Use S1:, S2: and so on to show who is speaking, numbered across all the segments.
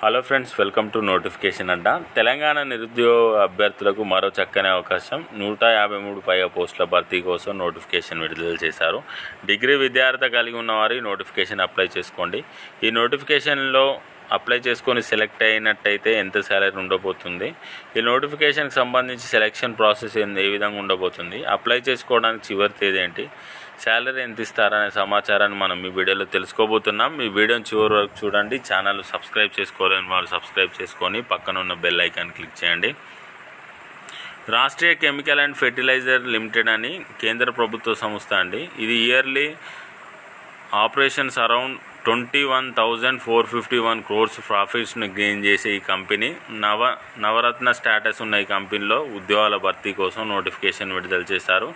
S1: Hello friends welcome to notification అడ్డ తెలంగాణ నిరుద్యోగ అభ్యర్థులకు మరో చక్కని అవకాశం. నూట యాభై మూడు పైగా పోస్టుల భర్తీ కోసం నోటిఫికేషన్ విడుదల చేశారు. డిగ్రీ విద్యార్థి కలిగి ఉన్నవారు నోటిఫికేషన్ అప్లై చేసుకోండి. ఈ నోటిఫికేషన్లో అప్లై చేసుకొని సెలెక్ట్ అయినట్టయితే ఎంత శాలరీ ఉండబోతుంది. ఈ నోటిఫికేషన్కి సంబంధించి సెలెక్షన్ ప్రాసెస్ ఏ ఏ విధంగా ఉండబోతుంది. అప్లై చేసుకోవడానికి చివరి తేదీ ఏంటి? శాలరీ ఎంత ఇస్తారనే సమాచారాన్ని మనం ఈ వీడియోలో తెలుసుకోబోతున్నాం. ఈ వీడియోని చివరి వరకు చూడండి. ఛానల్ సబ్స్క్రైబ్ చేసుకోలేని వాళ్ళు సబ్స్క్రైబ్ చేసుకొని పక్కన ఉన్న బెల్ ఐకాన్ క్లిక్ చేయండి. Rashtriya chemical and fertilizer limited అని కేంద్ర ప్రభుత్వ సంస్థ అండి. ఇది yearly operations around twenty one thousand four fifty one crores ప్రాఫిట్స్ని gain చేసే ఈ కంపెనీ నవ నవరత్న స్టేటస్ ఉన్న ఈ కంపెనీలో ఉద్యోగాల భర్తీ కోసం నోటిఫికేషన్ విడుదల చేశారు.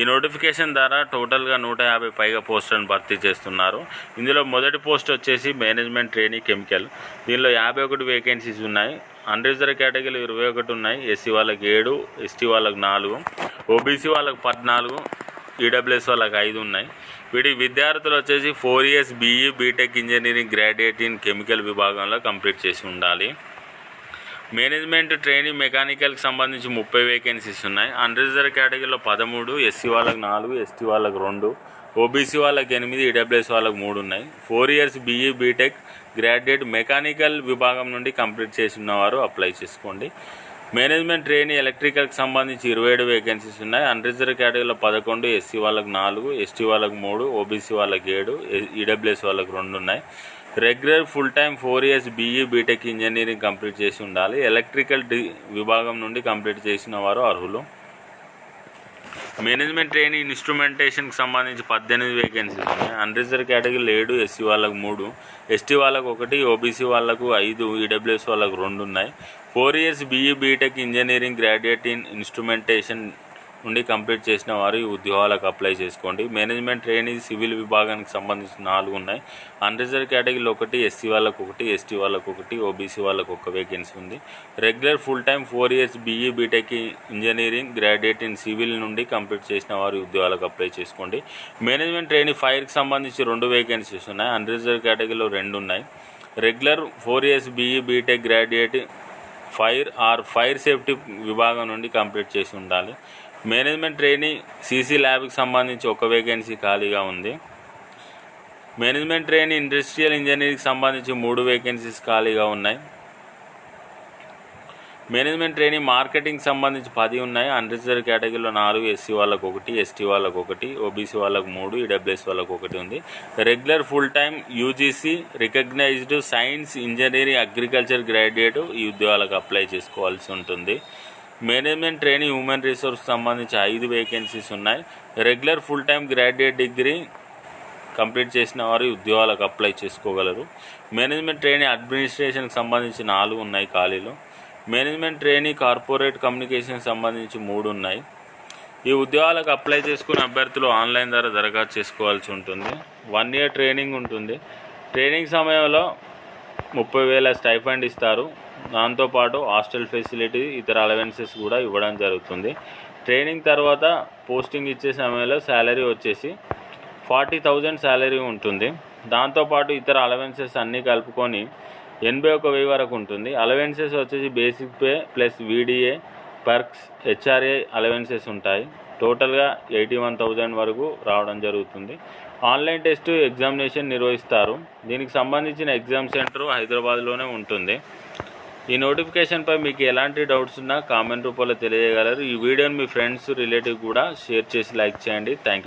S1: ఈ నోటిఫికేషన్ ద్వారా టోటల్గా నూట యాభై పైగా పోస్టులను భర్తీ చేస్తున్నారు. ఇందులో మొదటి పోస్ట్ వచ్చేసి మేనేజ్మెంట్ ట్రైనింగ్ కెమికల్ దీనిలో యాభై ఒకటి వేకెన్సీస్ ఉన్నాయి. అన్రిజర్వ్ కేటగిరీలు ఇరవై ఒకటి ఉన్నాయి. ఎస్సీ వాళ్ళకి ఏడు ఎస్టీ వాళ్ళకి నాలుగు ఓబీసీ వాళ్ళకి పద్నాలుగు ఈడబ్ల్యూఎస్ వాళ్ళకి ఐదు ఉన్నాయి. వీటి విద్యార్థులు వచ్చేసి four years BE BTech engineering graduate in chemical విభాగంలో కంప్లీట్ చేసి ఉండాలి. మేనేజ్మెంట్ ట్రైనింగ్ మెకానికల్కి సంబంధించి ముప్పై వేకెన్సీస్ ఉన్నాయి. అన్రిజర్వ్ కేటగిరీలో పదమూడు ఎస్సీ వాళ్ళకి నాలుగు ఎస్టీ వాళ్ళకి రెండు ఓబీసీ వాళ్ళకి ఎనిమిది ఈడబ్ల్యూఎస్ వాళ్ళకి మూడు ఉన్నాయి. Four years BE BTech graduate mechanical విభాగం నుండి కంప్లీట్ చేసి ఉన్నవారు అప్లై చేసుకోండి. మేనేజ్మెంట్ ట్రైనీ ఎలక్ట్రికల్కి సంబంధించి ఇరవై ఏడు వేకెన్సీస్ ఉన్నాయి. అన్రిజర్వ్ కేటగిరీలో పదకొండు ఎస్సీ వాళ్ళకి నాలుగు ఎస్టీ వాళ్ళకి మూడు ఓబీసీ వాళ్ళకి ఏడు ఈడబ్ల్యూఎస్ వాళ్ళకి రెండు ఉన్నాయి. Regular full time four years BE BTech engineering complete చేసి ఉండాలి. ఎలక్ట్రికల్ డి విభాగం నుండి కంప్లీట్ చేసిన వారు అర్హులు. మేనేజ్మెంట్ ట్రైనింగ్ ఇన్స్ట్రుమెంటేషన్కి సంబంధించి పద్దెనిమిది వేకెన్సీస్ ఉన్నాయి. అన్రిజర్వ్ కేటగిరీలు ఏడు ఎస్సీ వాళ్ళకు మూడు ఎస్టీ వాళ్ళకు ఒకటి ఓబీసీ వాళ్ళకు ఐదు ఈడబ్ల్యూఎస్ వాళ్ళకు రెండు ఉన్నాయి. Four years BE BTech engineering graduate in instrumentation నుండి కంప్లీట్ చేసిన వారు ఈ ఉద్యోగాలకు అప్లై చేసుకోండి. మేనేజ్మెంట్ ట్రైనింగ్ సివిల్ విభాగానికి సంబంధించిన నాలుగు ఉన్నాయి. అన్రిజర్వ్ కేటగిరీలో ఒకటి ఎస్సీ వాళ్ళకు ఒకటి ఎస్టీ వాళ్ళకు ఒకటి ఓబీసీ వాళ్ళకు ఒక వేకెన్సీ ఉంది. Regular full time four years BE BTech engineering graduate in civil నుండి కంప్లీట్ చేసిన వారు ఉద్యోగాలకు అప్లై చేసుకోండి. మేనేజ్మెంట్ ట్రైనింగ్ ఫైర్కి సంబంధించి రెండు వేకెన్సీస్ ఉన్నాయి. అన్రిజర్వ్ కేటగిరీలో రెండు ఉన్నాయి. Regular four years BE BTech graduate fire or fire safety విభాగం నుండి కంప్లీట్ చేసి ఉండాలి. మేనేజ్మెంట్ ట్రైనింగ్ సీసీ ల్యాబ్కి సంబంధించి ఒక వేకెన్సీ ఖాళీగా ఉంది. మేనేజ్మెంట్ ట్రైనింగ్ ఇండస్ట్రియల్ ఇంజనీరింగ్కి సంబంధించి మూడు వేకెన్సీస్ ఖాళీగా ఉన్నాయి. మేనేజ్మెంట్ ట్రైనింగ్ మార్కెటింగ్ సంబంధించి పది ఉన్నాయి. అన్రిజర్వ్ కేటగిరీలో నాలుగు ఎస్సీ వాళ్ళకు ఒకటి ఎస్టీ వాళ్ళకు ఒకటి ఓబీసీ వాళ్ళకు మూడు ఈడబ్ల్యూఎస్ వాళ్ళకు ఒకటి ఉంది. Regular full time UGC recognised science engineering agriculture graduate ఈ ఉద్యోగాలకు అప్లై చేసుకోవాల్సి ఉంటుంది. మేనేజ్మెంట్ ట్రైనింగ్ హ్యూమన్ రిసోర్స్ సంబంధించి ఐదు వేకెన్సీస్ ఉన్నాయి. Regular full time graduate degree complete చేసిన వారు ఉద్యోగాలకు అప్లై చేసుకోగలరు. మేనేజ్మెంట్ ట్రైనింగ్ అడ్మినిస్ట్రేషన్కి సంబంధించి నాలుగు ఉన్నాయి ఖాళీలు. మేనేజ్మెంట్ ట్రైనింగ్ కార్పొరేట్ కమ్యూనికేషన్ సంబంధించి మూడు ఉన్నాయి. ఈ ఉద్యోగాలకు అప్లై చేసుకున్న అభ్యర్థులు ఆన్లైన్ ద్వారా దరఖాస్తు చేసుకోవాల్సి ఉంటుంది. వన్ ఇయర్ ట్రైనింగ్ ఉంటుంది. ట్రైనింగ్ సమయంలో ముప్పై వేల స్టైఫండ్ ఇస్తారు. దాంతోపాటు హాస్టల్ ఫెసిలిటీ ఇతర అలవెన్సెస్ కూడా ఇవ్వడం జరుగుతుంది. ట్రైనింగ్ తర్వాత పోస్టింగ్ ఇచ్చే సమయంలో శాలరీ వచ్చేసి ఫార్టీ థౌజండ్ శాలరీ ఉంటుంది. దాంతోపాటు ఇతర అలవెన్సెస్ అన్నీ కలుపుకొని ఎనభై ఒక వెయ్యి వరకు ఉంటుంది. అలవెన్సెస్ వచ్చేసి basic pay plus VDA perks HRA allowances ఉంటాయి. టోటల్గా ఎయిటీ వన్ థౌజండ్ వరకు రావడం జరుగుతుంది. ఆన్లైన్ టెస్ట్ ఎగ్జామినేషన్ నిర్వహిస్తారు. దీనికి సంబంధించిన ఎగ్జామ్ సెంటర్ హైదరాబాద్లోనే ఉంటుంది. ఈ నోటిఫికేషన్పై మీకు ఎలాంటి డౌట్స్ ఉన్నా కామెంట్ రూపంలో తెలియజేయగలరు. ఈ వీడియోని మీ ఫ్రెండ్స్ రిలేటివ్ కూడా షేర్ చేసి లైక్ చేయండి. Thank you.